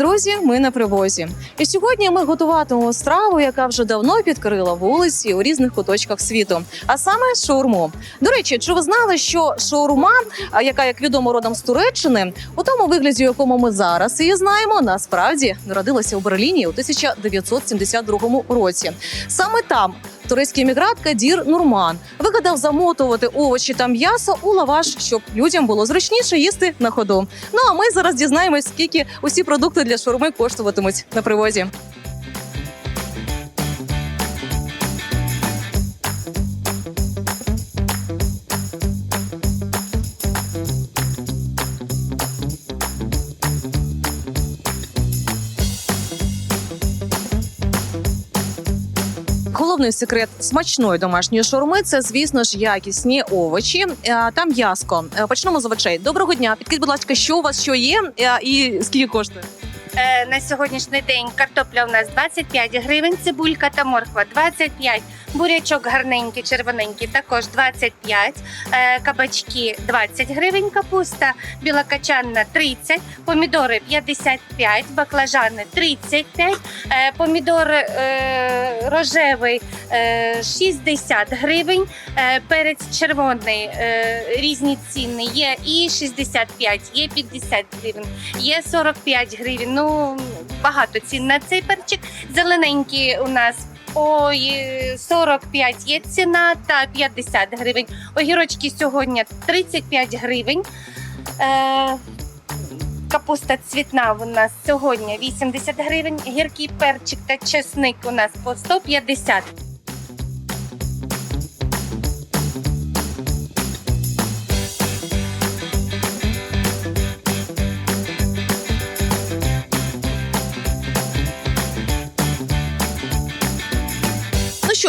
Друзі! Ми на привозі. І сьогодні ми готуватимемо страву, яка вже давно підкорила вулиці у різних куточках світу, а саме шаурму. До речі, чи ви знали, що шаурма, яка як відомо родом з Туреччини, у тому вигляді, якому ми зараз її знаємо, насправді народилася у Берліні у 1972 році. Саме там. Турецький мігрант Кадір Нурман вигадав замотувати овочі та м'ясо у лаваш, щоб людям було зручніше їсти на ходу. Ну а ми зараз дізнаємось, скільки усі продукти для шаурми коштуватимуть на привозі. Головний секрет смачної домашньої шаурми це, звісно ж, якісні овочі Там та м'яско. Е, Почнемо з овочей. Доброго дня. Підкажіть, будь ласка, що у вас що є е, і скільки коштує? Е, На сьогоднішній день картопля у нас 25 гривень, цибулька та морква 25, бурячок гарненький, червоненький, також 25, е, кабачки 20 гривень, капуста білокачанна 30, помідори 55, баклажани 35, е, помідор рожевий е, 60 гривень, перець червоний різні ціни є і 65, є 50 гривень є 45 гривень. Ну багато цін на цей перчик. Зелененькі у нас. Ой, 45 є ціна та 50 гривень. Огірочки сьогодні 35 гривень. Е, капуста цвітна у нас сьогодні 80 гривень. Гіркий перчик та чесник у нас по 150. Ну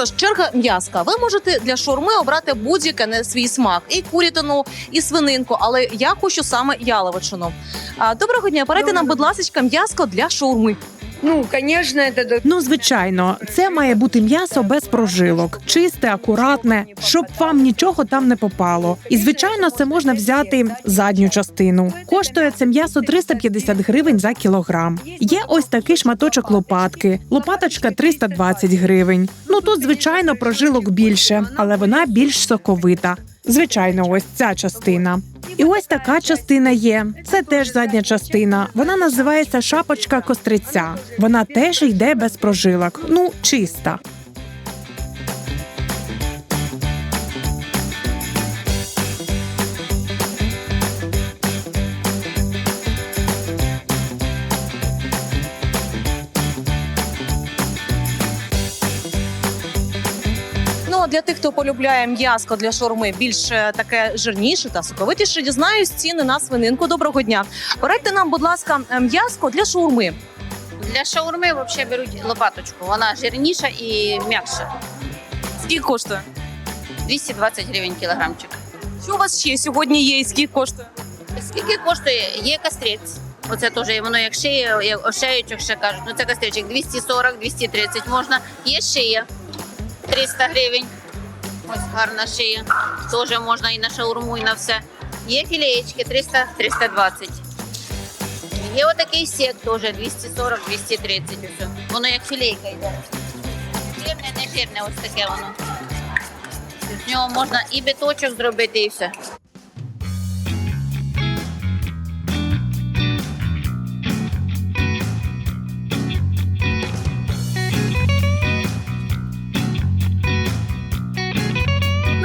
що ж, черга м'яска. Ви можете для шаурми обрати будь-яке на свій смак і курятину, і свининку, але я хочу саме яловичину. А, доброго дня, передайте нам, будь ласка, м'яско для шаурми. Ну, это до- Ну, звичайно, це має бути м'ясо без прожилок, чисте, акуратне, щоб вам нічого там не попало. І звичайно, це можна взяти задню частину. Коштує це м'ясо 350 гривень за кілограм. Є ось такий шматочок лопатки. Лопаточка 320 гривень. Ну тут, звичайно, прожилок більше, але вона більш соковита. Звичайно, ось ця частина. І ось така частина є. Це теж задня частина. Вона називається шапочка костриця. Вона теж йде без прожилок. Ну, чиста. Для тих, хто полюбляє м'яско для шаурми більш е, таке жирніше та соковитіше, дізнаюсь ціни на свининку. Доброго дня. Порадьте нам, будь ласка, е, м'яско для шаурми. Для шаурми взагалі беруть лопаточку. Вона жирніша і м'якша. Скільки коштує? 220 гривень кілограмчик. Що у вас ще сьогодні є і скільки коштує? Скільки коштує? Є кастрець. Оце теж воно як шия, як шеючок ще кажуть. Ну це кастричок 240-230 можна. Є шия 300 гривень. Ось гарна шия. Теж можна і на шаурму, і на все. Є філеєчки 300-320. Є отакий сек теж 240-230. Усе. Воно як філейка йде. Жирне, не жирне, ось таке воно. З нього можна і біточок зробити, і все.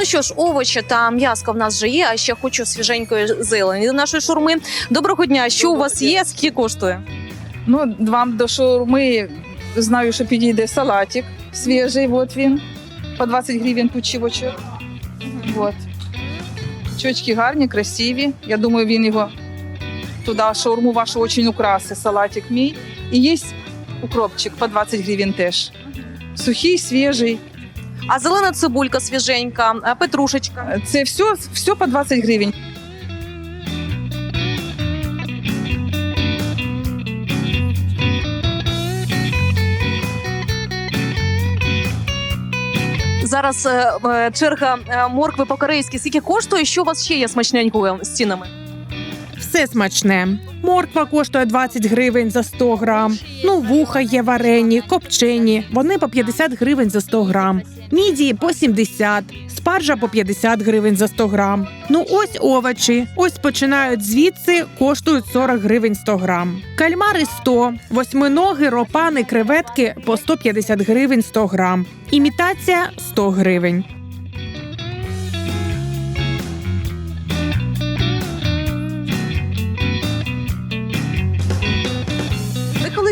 Що ж, овочі та м'яско в нас вже є, а ще хочу свіженької зелені до нашої шурми. Доброго дня. Що у вас є? Скільки коштує? Ну, вам до шаурми знаю, що підійде салатик свіжий, от він. По 20 гривень пучівочок. От. Чочки гарні, красиві. Я думаю, він його туди шаурму вашу очень украсить, салатик мій. І є укропчик по 20 гривень теж. Сухий, свіжий. А зелена цибулька свіженька, а петрушечка. Це все, все по 20 гривень. Зараз е, е, черга е, моркви по-корейськи. Скільки коштує? Що у вас ще є смачненького з цінами? Все смачне. Морква коштує 20 гривень за 100 грам. Ну, вуха є варені, копчені. Вони по 50 гривень за 100 грам. Мідії по 70, спаржа по 50 гривень за 100 грам. Ну ось овочі. Ось починають звідси, коштують 40 гривень 100 грам. Кальмари 100, восьминоги, ропани, креветки по 150 гривень 100 грам. Імітація 100 гривень.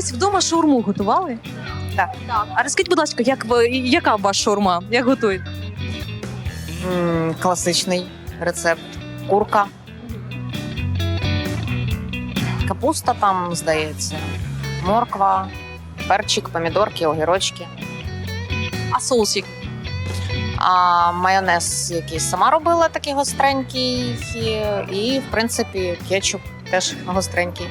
Колись вдома шаурму готували? Так. так. А розкажіть, будь ласка, як ви яка у вас шаурма? Як готуєте? М, Класичний рецепт. Курка. Капуста там, здається. Морква, перчик, помідорки, огірочки. А соус який? А майонез якийсь сама робила такий гостренький. І, в принципі, кетчуп теж гостренький.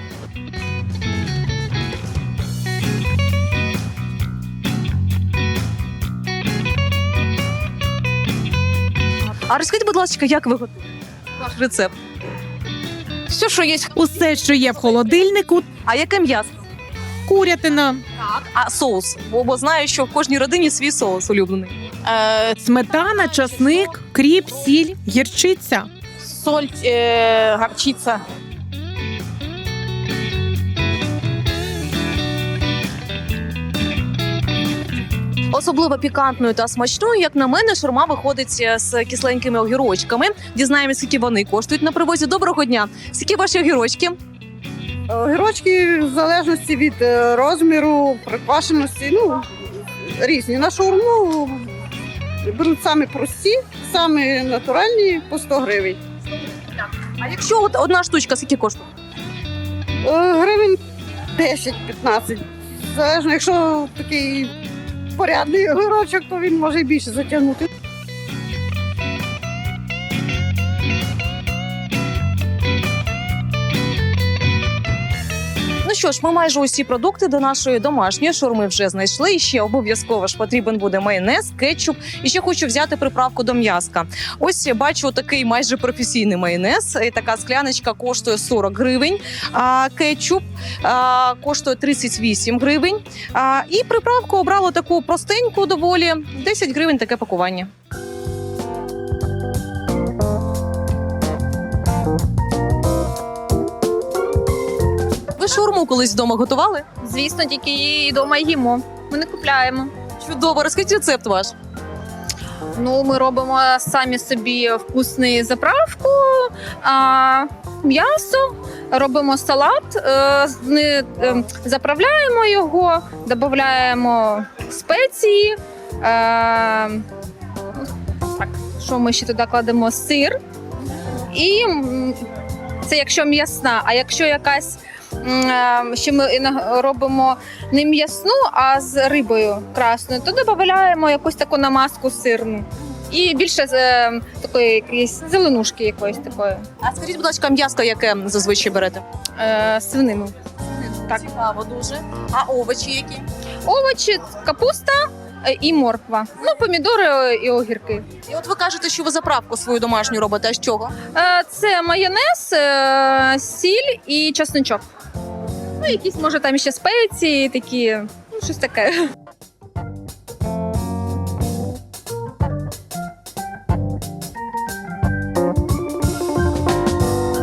А розкажіть, будь ласка, як ви готуєте? Ваш рецепт. Все, що є, усе, що є в холодильнику, А яке м'ясо? курятина, А соус? Бо, бо знаю, що в кожній родині свій соус улюблений. е, сметана, часник, кріп, сіль, гірчиця. соль, е, горчица. Особливо пікантною та смачною, як на мене, шурма виходить е, з кисленькими огірочками. Дізнаємося, скільки вони коштують на привозі. Доброго дня! Скільки ваші огірочки? Огірочки в залежності від е, розміру, приквашеності, ну різні. На шаурму беруть самі прості, самі натуральні по 100 гривень. А якщо от одна штучка, скільки коштує? Е, Гривень 10-15. Залежно, якщо такий порядний огірочок, то він може більше затягнути. Що ж, ми майже усі продукти до нашої домашньої шаурми вже знайшли. І ще обов'язково ж потрібен буде майонез, кетчуп. І ще хочу взяти приправку до м'яска. Ось я бачу такий майже професійний майонез. І така скляночка коштує 40 гривень. А кетчуп а, коштує 38 гривень. А, і приправку обрала таку простеньку доволі 10 гривень таке пакування. Ви шаурму колись вдома готували? Звісно, тільки її вдома їмо. Ми не купляємо. Чудово, розкажіть рецепт ваш. Ну, ми робимо самі собі вкусну заправку, а, м'ясо, робимо салат, е, не, е, заправляємо його, додаємо спеції. Е, так, що ми ще туди кладемо сир. І м, це якщо м'ясна, а якщо якась. Е, ми іно- робимо не м'ясну, а з рибою красною, то додаємо якусь таку намазку сирну. І більше е, такої якоїсь зеленушки якоїсь такої А скажіть, будь ласка, м'яско, яке зазвичай берете? е, свинину. Так. Цікаво дуже. А овочі які? Овочі, капуста е, і морква. Ну, помідори і огірки. І от ви кажете, що ви заправку свою домашню робите. А з чого? Е, Це майонез, е, сіль і часничок. Ну, якісь, може, там ще спеції, такі, ну, щось таке.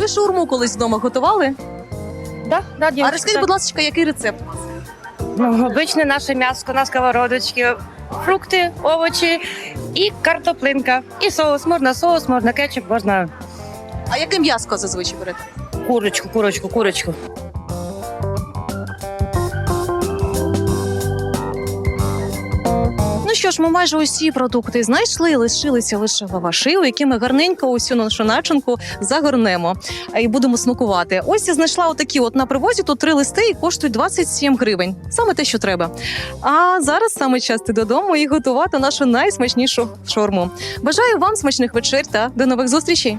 Ви шаурму колись вдома готували? Да, да, А розкажіть, будь ласка, який рецепт? Ну, обичне наше м'ясо на сковородочці, фрукти, овочі і картоплинка. І соус. Можна соус, можна кетчуп, можна А яке м'яско зазвичай берете? курочку, курочку, курочку. Що ж, ми майже усі продукти знайшли, лишилися лише лаваши, у які ми гарненько усю нашу начинку загорнемо і будемо смакувати. Ось я знайшла отакі от на привозі. Тут три листи і коштують 27 гривень. Саме те, що треба. А зараз саме час йти додому і готувати нашу найсмачнішу шорму. Бажаю вам смачних вечер та до нових зустрічей.